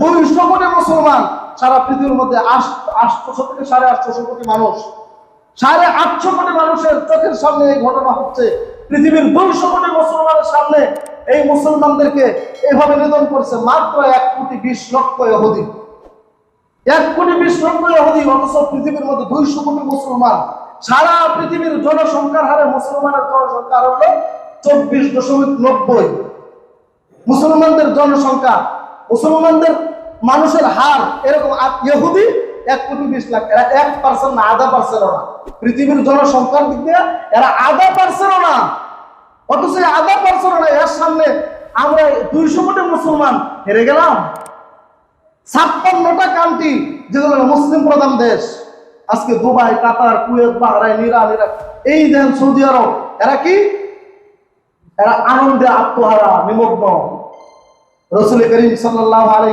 দুইশো কোটি মুসলমান সারা পৃথিবীর মধ্যে আটশো থেকে সাড়ে আটশো কোটি মানুষ। সাড়ে আটশো কোটি মানুষের চোখের সামনে এই ঘটনা হচ্ছে। পৃথিবীর দুইশো কোটি মুসলমানের সামনে এই মুসলমানদেরকে এইভাবে নিধন করছে মাত্র এক কোটি বিশ লক্ষ ইহুদি। এক কোটি বিশ লক্ষ ইহুদি, অথচ পৃথিবীর মধ্যে দুইশো কোটি মুসলমান। সারা পৃথিবীর জনসংখ্যার হারে মুসলমানের জনসংখ্যা হলো চব্বিশ দশমিক নব্বই। মুসলমানদের জনসংখ্যা মুসলমানদের মানুষের হার এরকম ইহুদি এক কোটি বিশ লাখ, এরা এক পার্সেন্ট না, আধা পার্সেন্টও না। পৃথিবীর জনসংখ্যার দিক দিয়ে এরা আধা পার্সেন্টও না। অথচ আধা পার্সেন্টও না, এর সামনে আমরা দুইশো কোটি মুসলমান হেরে গেলাম। ছাপ্পান্নটা কান্ট্রি যেগুলো মুসলিম প্রধান দেশ, আজকে Dubai, Qatar, Kuwait, Bahrain, Iran, Iraq, এই দেন সৌদি আরব, এরা কি? এরা আনন্দে আত্মহারা, নিমগ্ন। রসুল করিম আলাই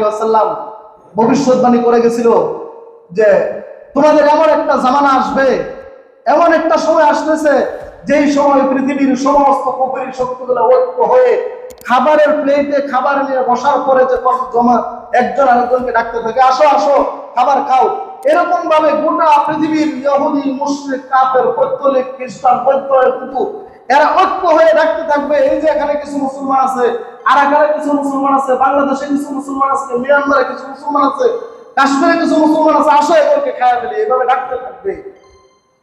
ভবিষ্যৎবাণী করে গেছিল যে তোমাদের এমন একটা জামানা আসবে, এমন একটা সময় আসতেছে যেই সময় পৃথিবীর সমস্ত কুপুরি শক্তিগুলো ঐক্য হয়ে খাবারের প্লেটে খাবার নিয়ে বসার পরে যে জমা, একজন আরেকজনকে ডাকতে থাকে, আসো আসো, খাবার খাও। এরকম ভাবে গোটা পৃথিবীর ইহুদি মুসলিম কাপের পৈতলিক, খ্রিস্টান, বৌদ্ধ কিন্তু এরা ঐক্য হয়ে ডাকতে থাকবে, এই যে এখানে কিছু মুসলমান আছে আরাকারে কিছু মুসলমান আছে, বাংলাদেশে কিছু মুসলমান আছে, মিয়ানমারে কিছু মুসলমান আছে, কাশ্মীরে কিছু মুসলমান আছে, আসো এদেরকে খায়া ফেলি, এভাবে ডাকতে থাকবে।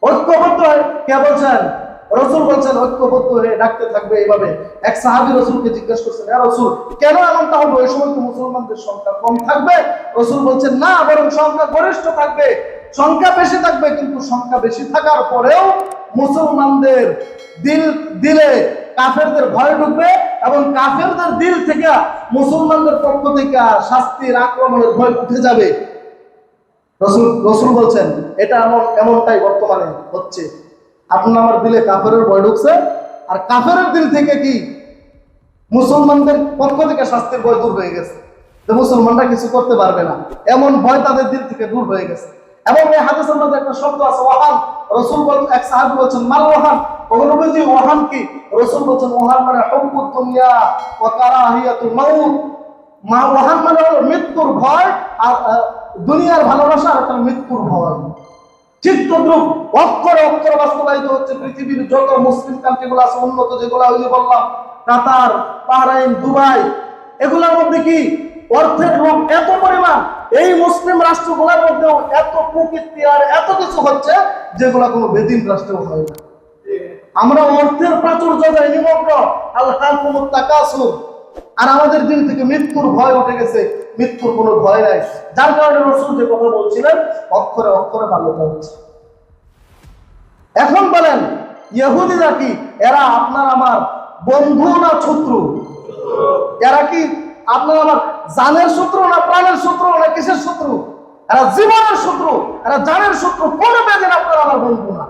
ঐক্যবদ্ধ হয়ে কে বলছেন? রসুল বলছেন, ঐক্যবদ্ধ হয়ে ডাকতে থাকবে এইভাবে এক সাহাবি রসুলকে জিজ্ঞেস করছেন হ্যাঁ রসুল, কেন এমনটা হবে? ওই সময় তো মুসলমানদের সংখ্যা কম থাকবে? রসুল বলছেন, না, বরং সংখ্যা গরিষ্ঠ থাকবে। সংখ্যা বেশি থাকবে, কিন্তু সংখ্যা বেশি থাকার পরেও মুসলমানদের দিল, দিলে কাফেরদের ভয় ঢুকবে এবং কাফেরদের দিল থেকে মুসলমানদের পক্ষ থেকে শাস্তির আক্রমণের ভয় উঠে যাবে। রসুল রসুল বলছেন, এটা এমন, এমনটাই বর্তমানে হচ্ছে। আপনার আমার দিলে কাফেরের ভয় ঢুকছে, আর কাফেরের দিল থেকে কি মুসলমানদের পক্ষ থেকে শাস্তির ভয় দূর হয়ে গেছে? মুসলমানরা কিছু করতে পারবে না। এমন ভয় তাদের দিল থেকে দূর হয়ে গেছে। এবং এই হাদিসের মধ্যে একটা শব্দ আছে ওয়াহান রসুল বল এক সাহাবী বলছেন, মাল ওয়াহান ওগুলো বলছি ওয়াহান কি? রসুল বলছেন ওয়াহান মানে হুব্বুদ দুনিয়া মাউত। মা ওয়াহান মানে হলো মৃত্যুর ভয় আর দুনিয়ার ভালোবাসা আর একটা মৃত্যুর ভয়। ঠিক তদ্রুপ, অক্ষরে অক্ষর বাস্তবায়িত হচ্ছে পৃথিবীর যত মুসলিম কান্ট্রিগুলো আছে, উন্নত যেগুলো ওই বললাম, কাতার, বাহরাইন, দুবাই, এগুলোর মধ্যে কি অর্থের লোক এত এই মুসলিম রাষ্ট্রগুলোর মধ্যেও এত প্রকৃতি আর এত কিছু হচ্ছে যেগুলো কোনো বেদিন রাষ্ট্রেও হয় না। আমরা অর্থের প্রাচুর্যতায় নিমগ্ন। আল্লাহ আর আমাদের দিন থেকে মৃত্যুর ভয় উঠে গেছে। মৃত্যুর কোনো ভয় নাই। যার কারণে রসুল যে কথা বলছিলেন, অক্ষরে অক্ষরে বাল্যতা হচ্ছে এখন বলেন, ইহুদিরা এরা আপনার আমার বন্ধু না শত্রু? এরা কি আপনার আমার জানের শত্রু না প্রাণের শত্রু না কিসের শত্রু? এরা জীবনের শত্রু, এরা জানের শত্রু। কোনো বেদিন আপনার আমার বন্ধু না।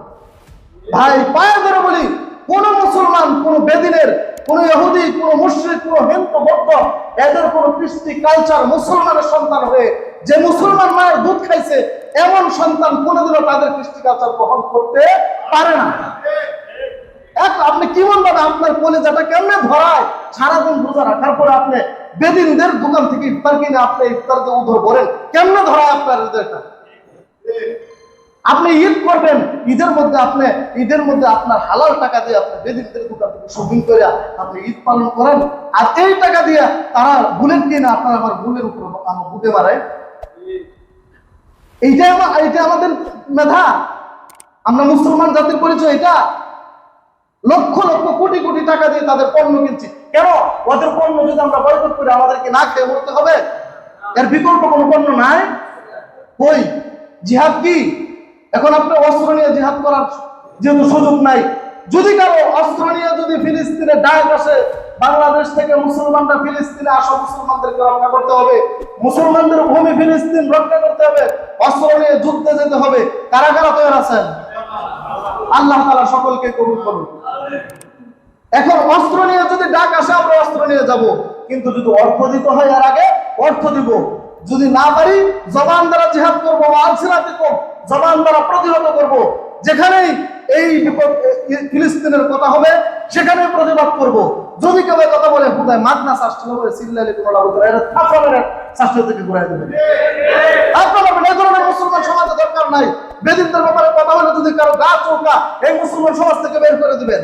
ভাই, পায়ে ধরে বলি, কোন মুসলমান, কোন বেদিনের, কোন ইহুদি, কোন মুসলিম কোন হিন্দু, বৌদ্ধ, এদের কোন কৃষ্টি কালচার মুসলমানের সন্তান হয়ে, যে মুসলমান মায়ের দুধ খাইছে, এমন সন্তান কোনোদিনও তাদের কৃষ্টি কালচার গ্রহণ করতে পারে না। এক, আপনি কি বলবেন? আপনার কলেজাটা কেমনে ধরায়? সারাদিন রোজা রাখার পরে আপনি বেদিনদের দোকান থেকে ইফতার কিনে আপনি ইফতার দিয়ে উধর করেন কেমনে ধরায় আপনার হৃদয়টা? আপনি ঈদ করবেন, ঈদের মধ্যে আপনি, ঈদের মধ্যে আপনার হালাল টাকা দিয়ে আপনি বেদিনদের দোকান থেকে শপিং করে আপনি ঈদ পালন করেন। আর এই টাকা দিয়ে তারা বুলেট কিনে, আপনার আমার বুলের উপর আমার বুকে মারায়। এইটা আমার এইটা আমাদের মেধা। আমরা মুসলমান জাতির পরিচয় এটা লক্ষ লক্ষ কোটি কোটি টাকা দিয়ে তাদের পণ্য কিনছি। কেন? ওদের পণ্য যদি আমরা বয়কট করি, আমাদেরকে না খেয়ে মরতে হবে? এর বিকল্প কোনো পণ্য নাই? কই? জিহাদ কি? এখন আপনি অস্ত্র নিয়ে জিহাদ করার যেহেতু সুযোগ নাই। যদি কারও অস্ত্র নিয়ে যদি ফিলিস্তিনে ডাক আসে, বাংলাদেশ থেকে মুসলমানরা ফিলিস্তিনে আসো, মুসলমানদেরকে রক্ষা করতে হবে। মুসলমানদের ভূমি ফিলিস্তিন রক্ষা করতে হবে। অস্ত্র নিয়ে যুদ্ধে যেতে হবে। কারা কারা তৈরি আছেন? আল্লাহ তালা সকলকে কবুল করুন। এখন অস্ত্র নিয়ে যদি ডাক আসে, আমরা অস্ত্র নিয়ে যাব। কিন্তু যদি অর্থ দিতে হয় এর আগে, অর্থ দিব। যদি না পারি, জবান দ্বারা জিহাদ করব আলসিরাতে জবান দ্বারা প্রতিহত করব। যেখানেই এই ফিলিস্তিনের কথা হবে সেখানে প্রতিবাদ করব। যদি কেউ কথা বলে, হুদায় মাগনা শাস্ত্র বলে সিল্লালে এটা থেকে দেবে। আপনার এই ধরনের মুসলমান সমাজে দরকার নাই। বেদিনদের ব্যাপারে কথা বলে যদি কারও গা চৌকা, এই মুসলমান সমাজ থেকে বের করে দিবেন।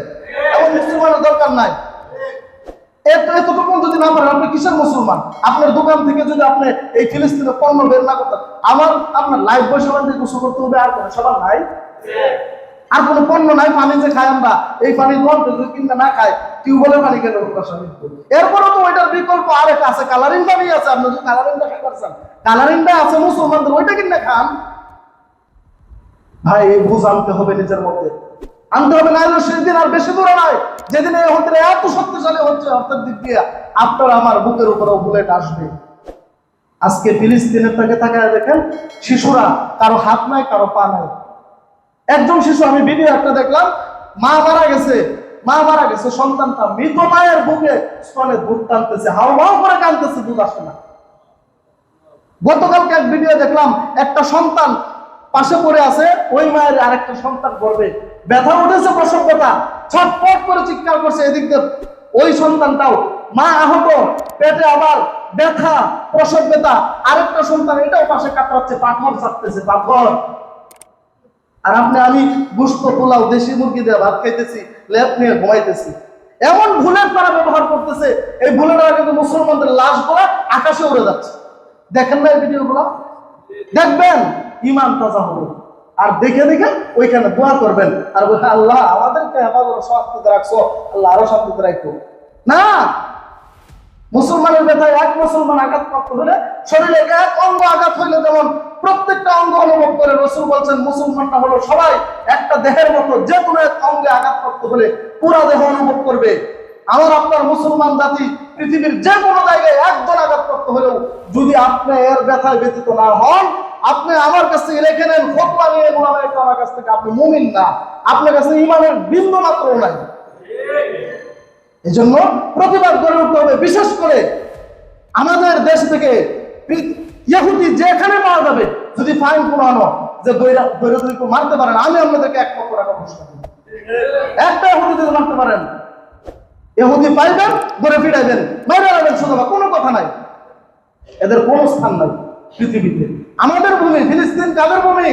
এমন মুসলমানের দরকার নাই। মুসলমান? আপনার দোকান থেকে যদি আপনি এই ফিলিস্তিনে পণ্য বের না করতেন, আমার, আপনার লাইফ গোসল করতে হবে, আর সবার নাই। আর কোনো পণ্য নাই, পানি যে খাই আমরা, এই পানি দোয়ান যদি কিনে না খাই টিউবওয়েলের পানি কেন এরপরে তো ওইটার বিকল্প আরেক আছে কালারিং পানি আছে, আপনি যদি কালারিংটা খাইতে কালারিংটা আছে মুসলমানদের, ওইটা কিনে খান? ভাই, এই বুঝ আনতে হবে নিজের মধ্যে। আনতে হবে না হলে সেদিন আর বেশি দূরে নয়। যেদিন এই হতে এত শক্তিশালী হচ্ছে অর্থের দিক দিয়ে আপনার আমার বুকের উপরেও বুলেট আসবে। আজকে ফিলিস্তিনের থেকে তাকায় দেখেন, শিশুরা, কারও হাত নাই, কারও পা নাই। একজন শিশু আমি ভিডিও একটা দেখলাম, মা মারা গেছে, মা মারা গেছে, সন্তানটা মৃত মায়ের বুকে স্তনে দুধ টানতেছে হাও হাও করে কানতেছে দুধ আসে না। গতকালকে এক ভিডিও দেখলাম, একটা সন্তান পাশে পড়ে আছে, ওই মায়ের আরেকটা সন্তান করবে ব্যথা উঠেছে প্রসব ব্যথা ছটপট করে চিৎকার করছে এদিক দিয়ে, ওই সন্তানটাও, মা আহত, পেটে আবার ব্যথা, প্রসব ব্যথা। আরেকটা সন্তান এটাও পাশে কাটাচ্ছে পাথর চাপতেছে পাথর। আর আপনি আমি গুস্ত পোলাও, দেশি মুরগি দিয়ে ভাত খাইতেছি, লেপ নিয়ে ঘুমাইতেছি। এমন ভুলের তারা ব্যবহার করতেছে, এই ভুলের কিন্তু মুসলমানদের লাশগুলা আকাশে উড়ে যাচ্ছে। দেখেন না এই ভিডিওগুলো? দেখবেন ইমান তাজা হবে। আর দেখে দেখে ওইখানে দোয়া করবেন। আর বলবেন আল্লাহ, আমাদেরকে হেফাজত শান্তিতে রাখছো, আল্লাহ আরও শান্তিতে রাখব না মুসলমানের ব্যথায় এক মুসলমান আঘাতপ্রাপ্ত হলে শরীরে এক অঙ্গ আঘাত হইলে যেমন প্রত্যেকটা অঙ্গ অনুভব করে রসুল বলছেন মুসলমানটা হলো সবাই একটা দেহের মতো, যে কোনো এক অঙ্গে আঘাতপ্রাপ্ত হলে পুরা দেহ অনুভব করবে। আমার আপনার মুসলমান জাতি পৃথিবীর যে কোনো জায়গায় একজন আঘাতপ্রাপ্ত হলেও যদি আপনি এর ব্যথায় ব্যতীত না হন, আপনি আমার কাছ থেকে রেখে নেন, ফতোয়া নিয়ে আমার কাছ থেকে আপনি মুমিন না। আপনার কাছে ইমানের বিন্দু মাত্র নাই। এই জন্য প্রতিবাদ গড়ে উঠতে হবে। বিশেষ করে আমাদের দেশ থেকে ইহুদি যেখানে পাওয়া যাবে, যদি ফাইন আনো যে বইরা বইরা মারতে পারেন, আমি আপনাদেরকে এক লক্ষ টাকা একটা ইহুদি যদি মারতে পারেন, ইহুদি পাইবেন, ধরে ফিরাইবেন মেরে রাখবেন সোজা কোনো কথা নাই। এদের কোনো স্থান নাই পৃথিবীতে। আমাদের ভূমি ফিলিস্তিন কাদের ভূমি।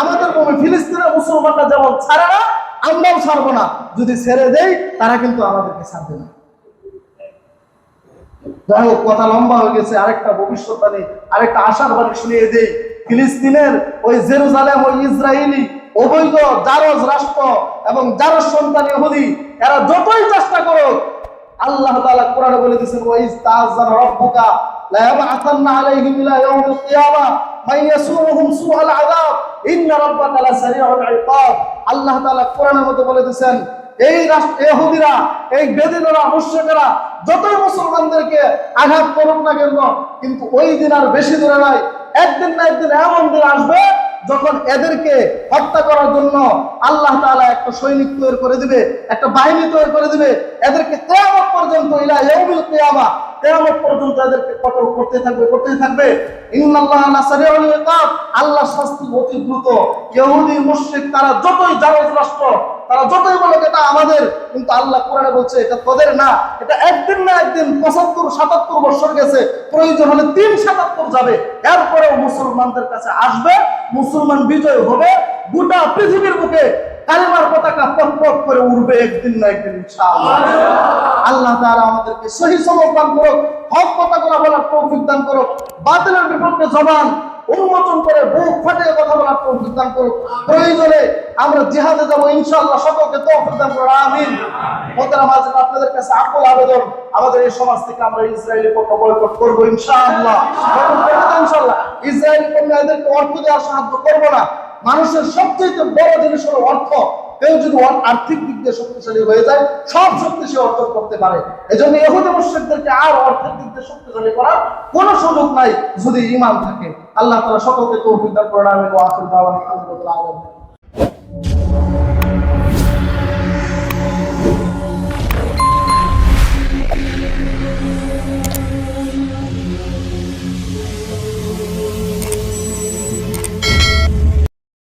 আমাদের ভূমি ফিলিস্তিনের মুসলমানরা যেমন ছাড়ে না আমরাও ছাড়বো না। যদি ছেড়ে দেই, তারা কিন্তু আমাদেরকে ছাড়বে না। যাই হোক, কথা লম্বা হয়ে গেছে। আরেকটা ভবিষ্যৎবাণী আরেকটা আশার বাণী শুনিয়ে দেই। ফিলিস্তিনের ওই জেরুজালেম ওই ইসরায়েলি অবৈধ জারজ রাষ্ট্র এবং জারজ সন্তান ইহুদি, এরা যতই চেষ্টা করুক আল্লাহ তাআলা কোরআনে বলে দিয়েছেন ওয়াইজ তাআজ্জানা রাব্বুকা লা ইয়াবআথান্না আলাইহিম ইলা ইয়াউমিল কিয়ামা মান ইয়াসুমুহুম সুআল আযাব, ইন্না রাব্বাকা লাসারিউল ইকাব। আল্লাহ তাআলা কোরআনের মধ্যে বলে দিয়েছেন, এই রাষ্ট্র ইহুদিরা, এই বেদিনরা, মুশরিকরা, যতই মুসলমানদেরকে আঘাত করুক না কেন, কিন্তু ওই দিন আর বেশি দূরে নাই। একদিন না একদিন এমন দিন আসবে যখন এদেরকে হত্যা করার জন্য আল্লাহ তালা একটা সৈনিক তৈরি করে দিবে, একটা বাহিনী তৈরি করে দিবে, এদেরকে কিয়ামত পর্যন্ত ইলা ইয়াউমিল কিয়ামা কিয়ামত পর্যন্ত এদেরকে কতল করতে থাকবে করতে থাকবে? আল্লাহ শাস্তি অতি দ্রুত। ইহুদি তারা যতই জারজ রাষ্ট্র, তারা যতই এটা আমাদের, কিন্তু আল্লাহ কোরআনে বলছে, এটা তোদের না। এটা একদিন না একদিন পঁচাত্তর, সাতাত্তর বছর গেছে। প্রয়োজন হলে তিন সাতাত্তর যাবে। এরপরেও মুসলমানদের কাছে আসবে, মুসলমান বিজয় হবে। গোটা পৃথিবীর বুকে কালিমার পতাকা পথ করে উঠবে একদিন না একদিন আল্লাহ তাআলা আমাদেরকে সহি দান করুক, হক কথাগুলো বলার তৌফিক দান করুক, বাতিলের বিপক্ষে জবান উন্মোচন করে বুক ফাটিয়ে কথা বলার তৌফিক দান করুক। প্রয়োজনে আমরা জিহাদে যাব, ইনশাআল্লাহ, সকলকে তৌফিক দান করুন আমিন। মোহতারাম আজ আপনাদের কাছে আকুল আবেদন, আমাদের এই সমাজ থেকে আমরা ইসরায়েলি পণ্য বয়কট করব, ইনশাআল্লাহ। ইনশাআল্লাহ, ইসরায়েলি পণ্য এদেরকে অর্থ দেওয়ার সাহায্য করব না। মানুষের সবচেয়ে বড় জিনিস হলো অর্থ। কেউ যদি আর্থিক দিক দিয়ে শক্তিশালী হয়ে যায়, সব শক্তি সে অর্জন করতে পারে। এই জন্য এহুদি মুসলিমদেরকে আর অর্থের দিক দিয়ে শক্তিশালী করার কোনো সুযোগ নাই যদি ইমান থাকে। আল্লাহ তালা সকলকে তৌফিক দান করেন আমি